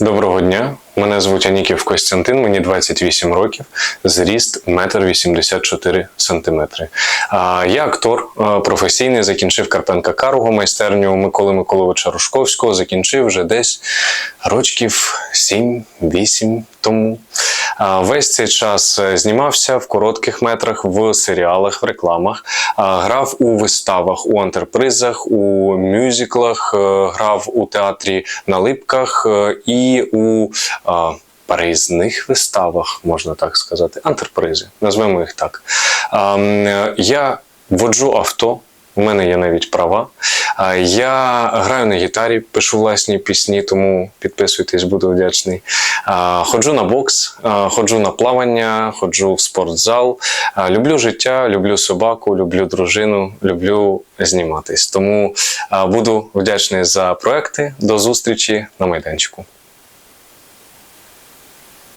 Доброго дня. Мене звуть Аніків Костянтин, мені 28 років, зріст 1,84 см. Я актор професійний, закінчив Карпенка Карого майстерню Миколи Миколовича Рушковського, закінчив вже десь рочків 7-8 тому. Весь цей час е, знімався в коротких метрах, в серіалах, в рекламах, грав у виставах, у антерпризах, у мюзиклах, е, грав у театрі на липках е, і у переїзних виставах, можна так сказати, антерпризи, назвемо їх так. Я воджу авто. У мене є навіть права. Я граю на гітарі, пишу власні пісні, тому підписуйтесь, буду вдячний. Ходжу на бокс, ходжу на плавання, ходжу в спортзал. Люблю життя, люблю собаку, люблю дружину, люблю зніматись. Тому буду вдячний за проекти. До зустрічі на майданчику.